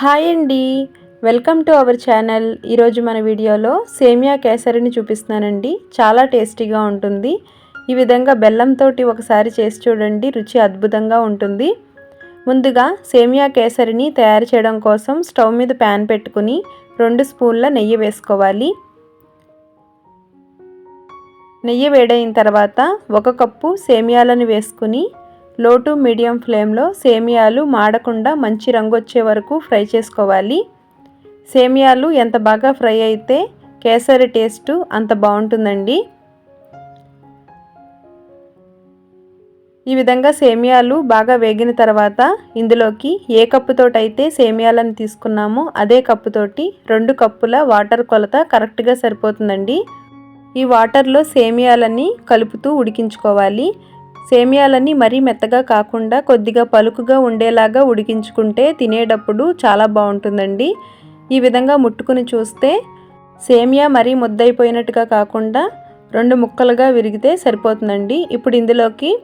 Hi అండి. Welcome to our channel. ఈరోజు మన వీడియోలో సేమియా కేసరిని చూపిస్తున్నానండి. చాలా టేస్టీగా ఉంటుంది. ఈ విధంగా బెల్లంతో ఒకసారి చేసి చూడండి. రుచి అద్భుతంగా ఉంటుంది. ముందుగా సేమియా కేసరిని తయారు చేయడం కోసం స్టవ్ మీద ప్యాన్ పెట్టుకుని రెండు స్పూన్ల నెయ్యి వేసుకోవాలి. నెయ్యి వేడైన తర్వాత ఒక కప్పు సేమియాలను వేసుకుని లో టు మీడియం ఫ్లేమ్లో సేమియాలు మాడకుండా మంచి రంగు వచ్చే వరకు ఫ్రై చేసుకోవాలి. సేమియాలు ఎంత బాగా ఫ్రై అయితే కేసరి టేస్ట్ అంత బాగుంటుందండి. ఈ విధంగా సేమియాలు బాగా వేగిన తర్వాత ఇందులోకి ఏ కప్పుతోటైతే సేమియాలను తీసుకున్నామో అదే కప్పుతోటి రెండు కప్పుల వాటర్ కొలత కరెక్ట్గా సరిపోతుందండి. ఈ వాటర్లో సేమియాలని కలుపుతూ ఉడికించుకోవాలి. సేమియాలన్నీ మరీ మెత్తగా కాకుండా కొద్దిగా పలుకుగా ఉండేలాగా ఉడికించుకుంటే తినేటప్పుడు చాలా బాగుంటుందండి. ఈ విధంగా ముట్టుకుని చూస్తే సేమియా మరీ ముద్దయిపోయినట్టుగా కాకుండా రెండు ముక్కలుగా విరిగితే సరిపోతుందండి. ఇప్పుడు ఇందులోకి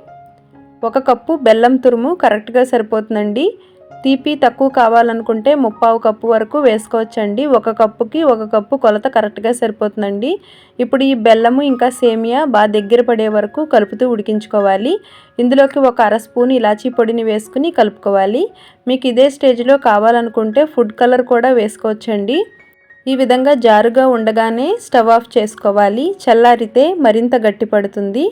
ఒక కప్పు బెల్లం తురుము కరెక్ట్గా సరిపోతుందండి. తీపి తక్కువ కావాలనుకుంటే ముప్పావు కప్పు వరకు వేసుకోవచ్చండి. ఒక కప్పుకి ఒక కప్పు కొలత కరెక్ట్గా సరిపోతుందండి. ఇప్పుడు ఈ బెల్లము ఇంకా సేమియా బాగా దగ్గర పడే వరకు కలుపుతూ ఉడికించుకోవాలి. ఇందులోకి ఒక అర స్పూన్ ఇలాచీ పొడిని వేసుకుని కలుపుకోవాలి. మీకు ఇదే స్టేజ్లో కావాలనుకుంటే ఫుడ్ కలర్ కూడా వేసుకోవచ్చండి. ఈ విధంగా జారుగా ఉండగానే స్టవ్ ఆఫ్ చేసుకోవాలి. చల్లారితే మరింత గట్టిపడుతుంది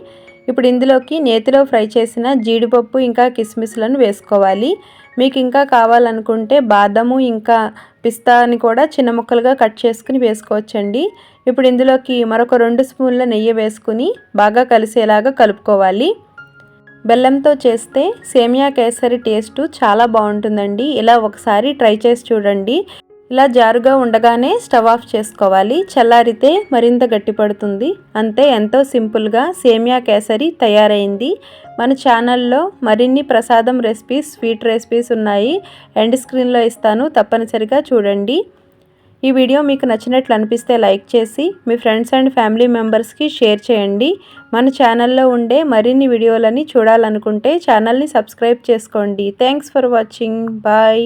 ఇప్పుడు ఇందులోకి నేతిలో ఫ్రై చేసిన జీడిపప్పు ఇంకా కిస్మిస్లను వేసుకోవాలి. మీకు ఇంకా కావాలనుకుంటే బాదము ఇంకా పిస్తాని కూడా చిన్న ముక్కలుగా కట్ చేసుకుని వేసుకోవచ్చండి. ఇప్పుడు ఇందులోకి మరొక రెండు స్పూన్ల నెయ్యి వేసుకుని బాగా కలిసేలాగా కలుపుకోవాలి. బెల్లంతో చేస్తే సేమియా కేసరి టేస్ట్ చాలా బాగుంటుందండి. ఇలా ఒకసారి ట్రై చేసి చూడండి. ఇలా జారుగా ఉండగానే స్టవ్ ఆఫ్ చేసుకోవాలి. చల్లారితే మరింత గట్టిపడుతుంది. అంతే ఎంతో సింపుల్గా సేమియా కేసరి తయారైంది. మన ఛానల్లో మరిన్ని ప్రసాదం రెసిపీస్ స్వీట్ రెసిపీస్ ఉన్నాయి. ఎండ్ స్క్రీన్లో ఇస్తాను. తప్పనిసరిగా చూడండి. ఈ వీడియో మీకు నచ్చినట్లు అనిపిస్తే లైక్ చేసి మీ ఫ్రెండ్స్ అండ్ ఫ్యామిలీ మెంబర్స్కి షేర్ చేయండి. మన ఛానల్లో ఉండే మరిన్ని వీడియోలని చూడాలనుకుంటే ఛానల్ని సబ్స్క్రైబ్ చేసుకోండి. Thanks for watching. బాయ్.